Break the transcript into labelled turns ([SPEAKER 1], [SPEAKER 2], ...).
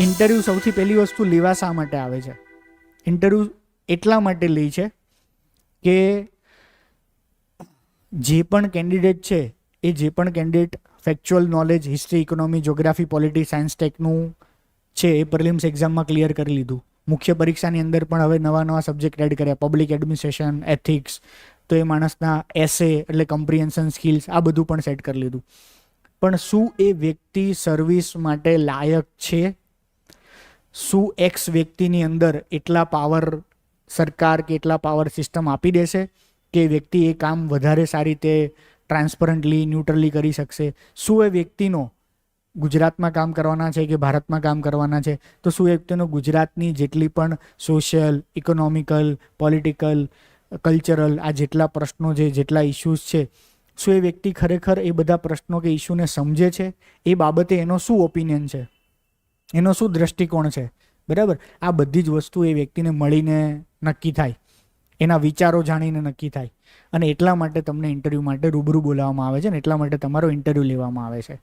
[SPEAKER 1] Interview સૌથી પહેલી વસ્તુ લેવા શા માટે આવે છે? ઇન્ટરવ્યૂ એટલા માટે લે છે કે જે પણ કેન્ડિડેટ છે, એ જે પણ candidate factual knowledge history economy geography polity science ટેકનું છે, એ પ્રિલિમ્સ એક્ઝામમાં ક્લિયર કરી લીધું. મુખ્ય પરીક્ષાની અંદર પણ હવે નવા નવા સબ્જેક્ટ એડ કર્યા. પબ્લિક એડમિનિસ્ટ્રેશન એથિક્સ તો એ માણસના એસે એટલે કમ્પ્રિહેન્શન સ્કિલ્સ આ બધું પણ સેટ કરી લીધું. પણ શું એ વ્યક્તિ સર્વિસ માટે લાયક છે? શું એક્સ વ્યક્તિની અંદર એટલા પાવર સરકાર કે એટલા પાવર સિસ્ટમ આપી દેશે કે વ્યક્તિ એ કામ વધારે સારી રીતે ટ્રાન્સપરન્ટલી ન્યુટ્રલી કરી શકશે? શું એ વ્યક્તિનો ગુજરાતમાં કામ કરવાના છે કે ભારતમાં કામ કરવાના છે? તો શું વ્યક્તિનો ગુજરાતની જેટલી પણ સોશિયલ ઇકોનોમિકલ પોલિટિકલ કલ્ચરલ આ જેટલા પ્રશ્નો છે, જેટલા ઇશ્યુઝ છે, શું એ વ્યક્તિ ખરેખર એ બધા પ્રશ્નો કે ઇશ્યુને સમજે છે? એ બાબતે એનો શું ઓપિનિયન છે? એનો શું દ્રષ્ટિકોણ છે? બરાબર? આ બધી જ વસ્તુ એ વ્યક્તિને મળીને નક્કી થાય. એના વિચારો જાણીને નક્કી થાય. અને એટલા માટે તમને ઇન્ટરવ્યૂ માટે રૂબરૂ બોલાવવામાં આવે છે ને એટલા માટે તમારો ઇન્ટરવ્યૂ લેવામાં આવે છે.